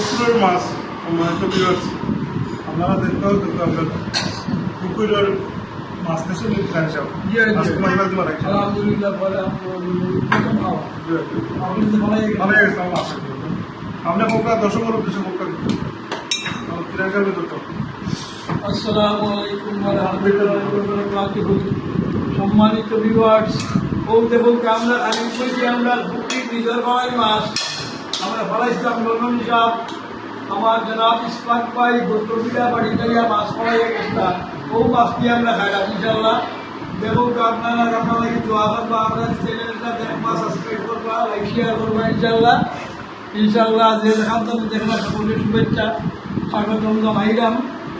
পুকুরের মাছ সম্মানিত বিয়ার্স আপনারা দেখতেও দেখতে আমরা পুকুরের মাছ দেশে মাইনা দিবার রাখছি আলহামদুলিল্লাহ পরে ভালো গেছে আমার মাছ। আপনি কোনটা দর্শকের উদ্দেশ্যে কোনটা তো। আসসালামু আলাইকুম সম্মানিত ভিউয়ার্স ও দেখুন আমরা আমি কইছি আমরা নিজের মাছ আমরা ফলাইছিলাম লন্ডন সাহেব আমার জনাব ইসমাক ভাই গোত্রবিলা বাড়ি যাইয়া মাছ ফলাইয়া গেছিলাম। ও মাছ দিয়ে আমরা খাইলাম ইনশাল্লাহ দেখুন আপনারা আপনারা লাগে, দোয়া করবা, আমরা চ্যানেলটা দেখবা সাবস্ক্রাইব করবা, লাইক শেয়ার করবা ইনশাল্লাহ ইনশাল্লাহ যে দেখান তো দেখবা সকলের শুভেচ্ছা। স্বাগতম জানাইলাম।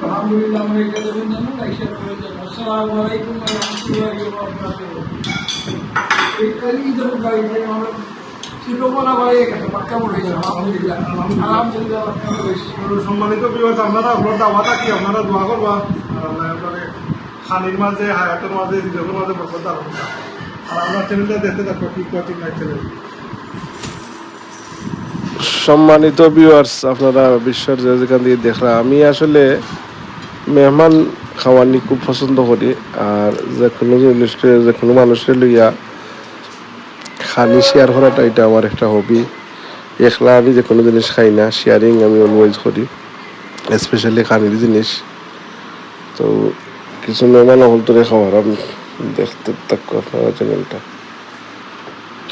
আলহামদুলিল্লাহ, আমরা এটা দেবেন জন্য লাইক শেয়ার করার জন্য আসসালামু আলাইকুম রাহমাতুল্লাহি এই দেখুন গাড়ি আমরা সম্মানিত বিবাস আপনারা আপনার কি? আপনারা দোয়া করবা? আর মাঝে, হায়াতের মাঝে রিজকের মাঝে আর দেখতে থাকব চ্যানেল সম্মানিত ভিউয়ার্স, আপনারা বিশ্বের যে যেখান দিয়ে দেখলাম আমি আসলে মেহমান খাওয়ানি খুব পছন্দ করি। আর যে কোনো জিনিসকে, যে কোনো মানুষের লইয়া খানি শেয়ার করাটা এটা আমার একটা হবি একলা আমি যে কোনো জিনিস খাই না শেয়ারিং আমি অলওয়েজ করি স্পেশালি খানির জিনিস। তো কিছু মেহমান হল তোরে খাওয়ার, আমি দেখতে থাকব আপনারা চ্যানেলটা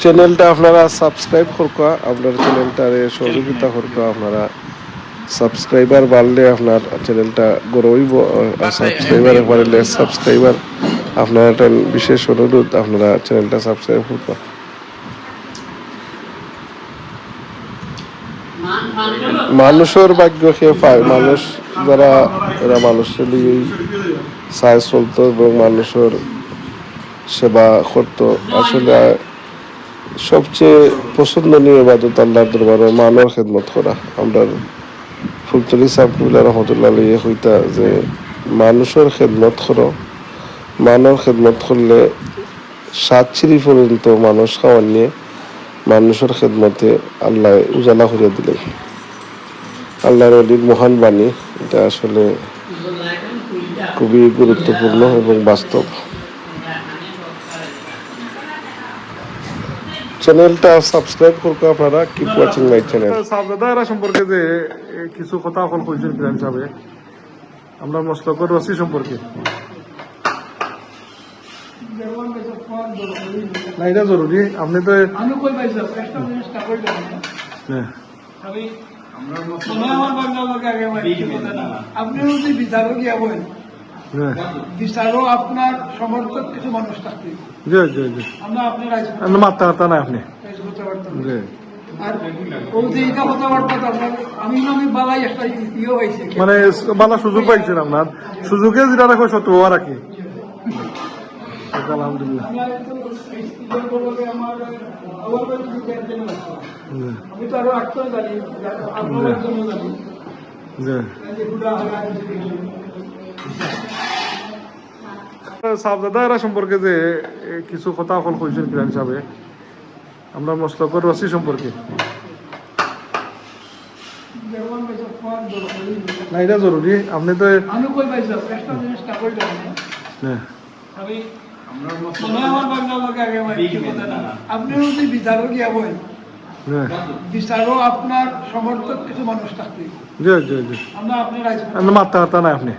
চ্যানেলটা আপনারা সাবস্ক্রাইব করকা, আপনার চ্যানেলটারে সহযোগিতা করকা, আপনারা সাবস্ক্রাইবার বাড়লে আপনার চ্যানেলটা গড়ইব সাবস্ক্রাইবার বাড়লে সাবস্ক্রাইবার আপনার একটা বিশেষ অনুরোধ, আপনারা চ্যানেলটা সাবস্ক্রাইব করবা মানুষের ভাগ্য খেয়ে পায়। মানুষ যারা, এরা মানুষের লিগে সায় চলতো এবং মানুষের সেবা করতো। আসলে সবচেয়ে পছন্দনীয় ইবাদত আল্লাহর দরবারে মানব খেদমত করা। আমরা ফুলতলি সাহবুল্লাহ রহমতুল্লাহ আলী হইতা যে, মানুষের খেদমত করো। মানব খেদমত করলে সাত চিরি পর্যন্ত মানুষ খাওয়ার নিয়ে মানুষের খেদমতে আল্লাহ উজালা করিয়া দিলেন। আল্লাহর অলির মহান বাণী, এটা আসলে খুবই গুরুত্বপূর্ণ এবং বাস্তব। চ্যানেলটা সাবস্ক্রাইব করতে আপনারা কিপ ওয়াচিং মাই চ্যানেল সাবদাদা এরা সম্পর্কে যে কিছু কথা এখন কইছেন আমরা মস্তকর রসি সম্পর্কে। না এটা জরুরি। আপনি তো আমি কই একটা হ্যাঁ, আমি বাংলা। আপনি আপনার সমর্থক কিছু মানুষ থাকবে মাত্রা মানে ভালো সুযোগ পাইছেন আপনার। সুযোগে যেটা রাখো সত্য রাখি আমি তো আরও জানি আপনার জানি। সাবদাদা এরা সম্পর্কে যে কিছু কথা এখন কইছেন কিরান হিসাবে আমরা মস্তকর রসি সম্পর্কে। না এটা জরুরি। আপনি তো আমি কই পাইছি একটা জিনিসটা কই দেবেন হ্যাঁ, আমি মনে হয় আমার বাংলা লোক আগে বাড়ি কথা না। আপনি যদি বিচারও গিয়া বলেন। বিচারও আপনার সমর্থক কিছু মানুষ থাকবে জি জি জি। আমরা আপনার রাইজ আপনি মাত্রা নাই ইয়ে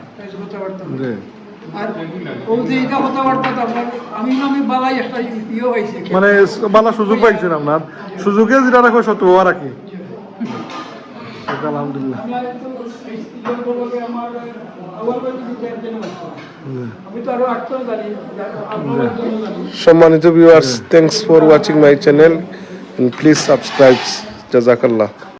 মানে ভালো সুযোগ পাইছেন আপনার। সুযোগে যেটা রাখো সত্য আরও আটটা জানি আলহামদুলিল্লাহ। সম্মানিত viewers thanks for watching my channel please subscribe জাজাকাল্লাহ